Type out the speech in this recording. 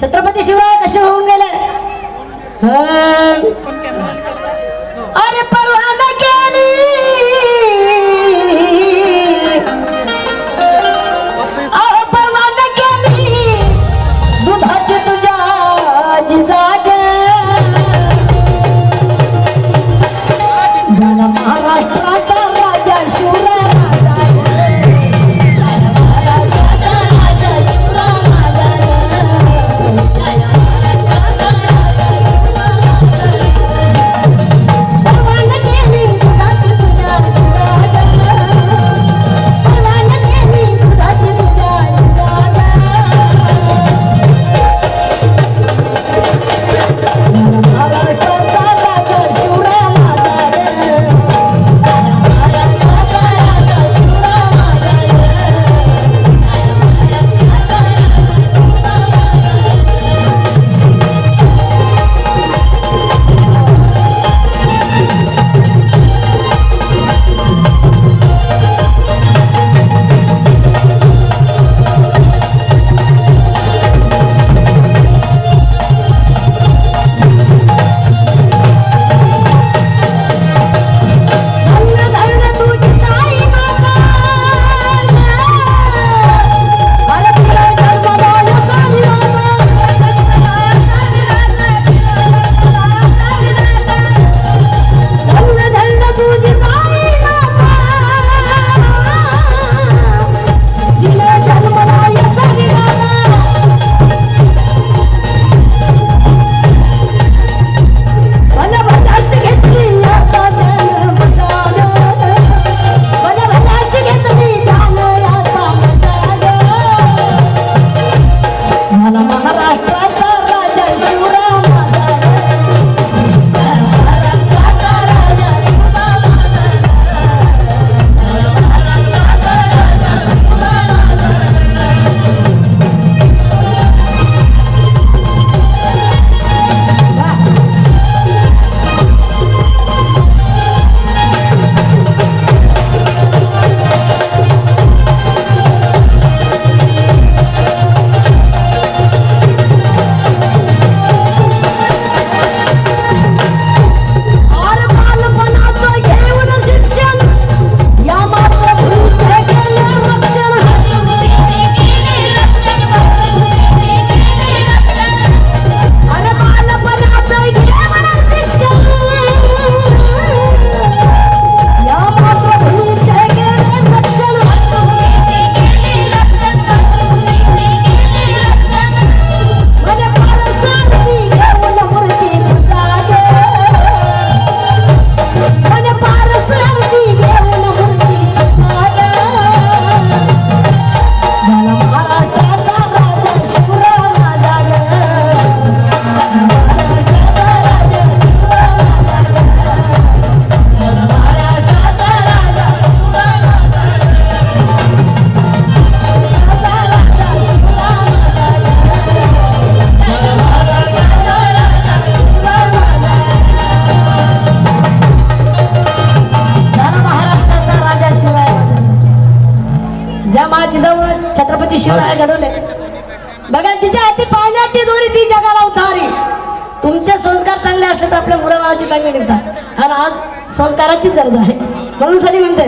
छत्रपती शिवराय कसे होऊन गेले? अरे ज्या मा जवळ छत्रपती शिवराय घडवले. बघा तिच्या हाती पाण्याची दोरी ती जगाला उतारी. तुमचे संस्कार चांगले असले तर आपल्या मुलाबाळाची चांगली निघतात. आणि आज संस्काराचीच गरज आहे. म्हणून सरी म्हणते